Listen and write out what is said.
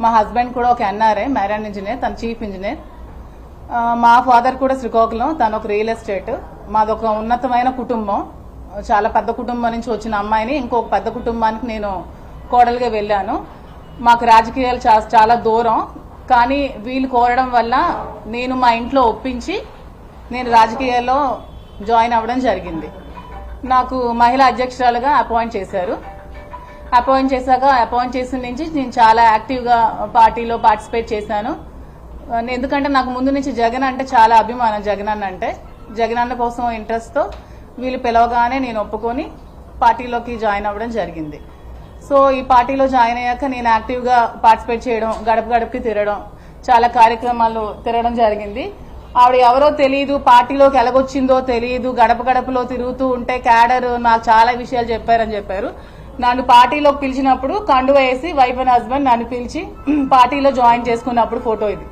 మా హస్బెండ్ కూడా ఒక ఎన్ఆర్ఐ మ్యారాన్ ఇంజనీర్ తన చీఫ్ ఇంజనీర్. మా ఫాదర్ కూడా శ్రీకాకుళం తను ఒక రియల్ ఎస్టేట్. మాది ఒక ఉన్నతమైన కుటుంబం. చాలా పెద్ద కుటుంబం నుంచి వచ్చిన అమ్మాయిని ఇంకొక పెద్ద కుటుంబానికి నేను కోడలుగా వెళ్ళాను. మాకు రాజకీయాలు చా- చాలా దూరం. కానీ వీళ్ళు కోరడం వల్ల నేను మా ఇంట్లో ఒప్పించి నేను రాజకీయాల్లో జాయిన్ అవ్వడం జరిగింది. నాకు మహిళా అధ్యక్షురాలుగా అపాయింట్ చేశారు. అపాయింట్ చేశాక అపాయింట్ చేసిన నుంచి నేను చాలా యాక్టివ్గా పార్టీలో పార్టిసిపేట్ చేశాను. నేను ఎందుకంటే నాకు ముందు నుంచి జగన్ అంటే చాలా అభిమానం జగన్ అన్న అంటే. జగన్ అన్న కోసం ఇంట్రెస్ట్తో వీళ్ళు పిలవగానే నేను ఒప్పుకొని పార్టీలోకి జాయిన్ అవ్వడం జరిగింది. సో ఈ పార్టీలో జాయిన్ అయ్యాక నేను యాక్టివ్గా పార్టిసిపేట్ చేయడం గడప గడపకి తిరగడం చాలా కార్యక్రమాలు తిరగడం జరిగింది. ఆవిడ ఎవరో తెలియదు పార్టీలోకి ఎలాగొచ్చిందో తెలియదు గడప గడపలో తిరుగుతూ ఉంటే క్యాడర్ నాకు చాలా విషయాలు చెప్పారని చెప్పారు. నన్ను పార్టీలోకి పిలిచినప్పుడు కండువ వేసి వైఫ్ అండ్ హస్బెండ్ నన్ను పిలిచి పార్టీలో జాయిన్ చేసుకున్నప్పుడు ఫోటో ఇది.